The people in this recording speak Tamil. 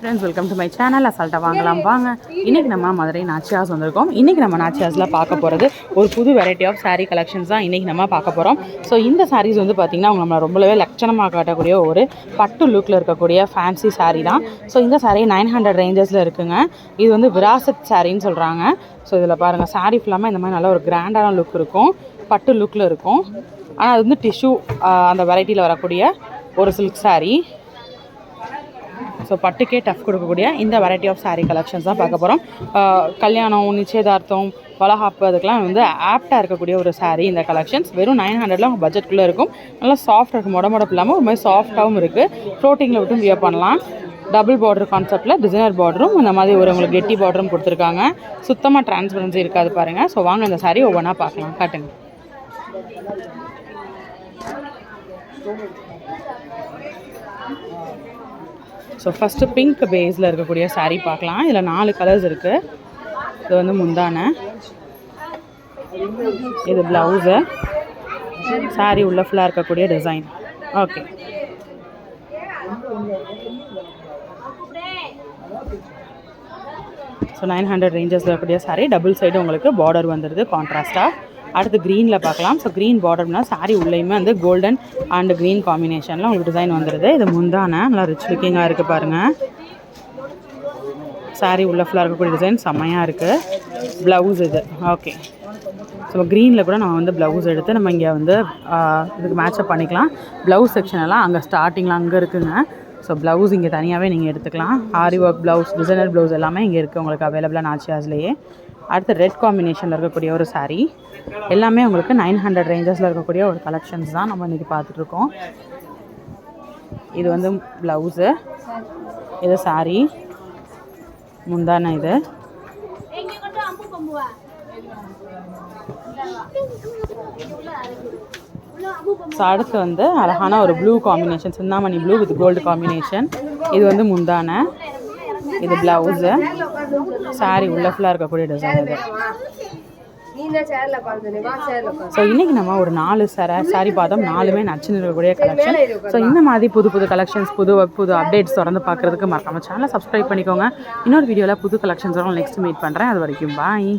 Friends welcome to my channel அசால்ட்டாக வாங்கலாம். வாங்க. இன்றைக்கி நம்ம மதுரை நாச்சியாஸ் வந்திருக்கோம். இன்றைக்கி நம்ம நாச்சியாஸில் பார்க்க போகிறது ஒரு புது வெரைட்டி ஆஃப் saree கலெக்ஷன்ஸ் தான் இன்றைக்கி நம்ம பார்க்க போகிறோம் ஸோ இந்த sarees வந்து பார்த்திங்கன்னா அவங்க நம்மளை ரொம்பவே லட்சணமாக காட்டக்கூடிய ஒரு பட்டு லுக்கில் இருக்கக்கூடிய ஃபேன்சி saree தான். ஸோ இந்த saree நைன் ஹண்ட்ரட் ரேஞ்சஸில் இருக்குங்க. இது வந்து விராசத் சாரின்னு சொல்கிறாங்க ஸோ இதில் பாருங்கள் saree ஃபுல்லாமல் இந்த மாதிரி நல்ல ஒரு கிராண்டான லுக் இருக்கும். பட்டு லுக்கில் இருக்கும். ஆனால் அது வந்து டிஷ்யூ அந்த வெரைட்டியில் வரக்கூடிய ஒரு சில்க் saree. ஸோ பட்டுக்கே டஃப் கொடுக்கக்கூடிய இந்த வெரைட்டி ஆஃப் சாரீ கலெக்ஷன்ஸ் தான் பார்க்க போகிறோம் கல்யாணம் நிச்சயதார்த்தம் வளகாப்பு அதுக்கெலாம் வந்து ஆப்டாக இருக்கக்கூடிய ஒரு சாரீ இந்த கலெக்ஷன்ஸ் வெறும் நைன் ஹண்ட்ரட்ல உங்கள் பட்ஜெட்குள்ளே இருக்கும். நல்லா சாஃப்டாக இருக்கும். முட இல்லாமல் ஒரு மாதிரி சாஃப்டாகவும் இருக்குது ஃப்ளோட்டிங்கில் விட்டும் வியர் பண்ணலாம். டபுள் பார்டர் கான்செப்ட்டில் டிசைனர் பார்டரும் இந்த மாதிரி ஒரு உங்களுக்கு கெட்டி பார்டரும் கொடுத்துருக்காங்க. சுத்தமாக டிரான்ஸ்பரன்சி இருக்காது பாருங்கள் ஸோ வாங்க இந்த சாரீ ஒவ்வொன்றா பார்க்கலாம். காட்டுங்க. ஸோ ஃபஸ்ட்டு பிங்க் பேஸில் இருக்கக்கூடிய சாரீ பார்க்கலாம். இதில் நாலு கலர்ஸ் இருக்குது இது வந்து முந்தான. இது ப்ளவுஸு சாரீ உள்ள ஃபுல்லாக இருக்கக்கூடிய design okay so nine hundred ரேஞ்சஸில் இருக்கக்கூடிய சாரீ டபுள் சைடு உங்களுக்கு பார்டர் வந்துடுது கான்ட்ராஸ்ட்டாக அடுத்து க்ரீனில் பார்க்கலாம். ஸோ க்ரீன் பார்டர்னா சாரீ உள்ளேயுமே வந்து கோல்டன் அண்ட் க்ரீன் காம்பினேஷனில் உங்களுக்கு டிசைன் வந்துடுது இது முந்தான நல்லா ரிச் லுக்கிங்காக இருக்குது பாருங்கள் saree உள்ள ஃபுல்லாக இருக்கக்கூடிய டிசைன் செம்மையாக இருக்குது ப்ளவுஸ் இது. ஓகே ஸோ க்ரீனில் கூட நம்ம வந்து ப்ளவுஸ் எடுத்து நம்ம இங்கே வந்து இதுக்கு மேட்சப் பண்ணிக்கலாம். ப்ளவுஸ் செக்ஷன் எல்லாம் அங்கே ஸ்டார்டிங்கில் அங்கே இருக்குங்க. ஸோ ப்ளவுஸ் இங்கே தனியாகவே நீங்கள் எடுத்துக்கலாம். Aari work blouse designer blouse எல்லாமே இங்கே இருக்குது உங்களுக்கு அவைலபிளாக நாச்சியாஸ்லேயே. அடுத்து ரெட் காம்பினேஷனில் இருக்கக்கூடிய ஒரு சாரீ எல்லாமே உங்களுக்கு நைன் ஹண்ட்ரட் ரேஞ்சஸில் இருக்கக்கூடிய ஒரு கலெக்ஷன்ஸ் தான் நம்ம இன்றைக்கி பார்த்துட்ருக்கோம். இது வந்து ப்ளவுஸு இது சாரீ முந்தான இது. ஸோ அடுத்து வந்து அழகான ஒரு blue combination Chintamani blue with gold combination இது வந்து முந்தான. இது ப்ளவுஸு சாரி உள்ள ஃபுல்லாக இருக்கக்கூடிய டிசைன் இது. ஸோ இன்றைக்கி நம்ம ஒரு நாலு சார சாரி பார்த்தோம் நாலுமே நச்சுன்னு இருக்கக்கூடிய கலெக்ஷன் ஸோ இந்த மாதிரி புது புது கலெக்ஷன்ஸ் புது புது அப்டேட்ஸ் தொடர்ந்து பார்க்குறதுக்கு மறக்காம சேனலை சப்ஸ்கிரைப் பண்ணிக்கோங்க. இன்னொரு வீடியோவில் புது கலெக்ஷன்ஸோட நெக்ஸ்ட் மீட் பண்ணுறேன் அது வரைக்கும் பாய்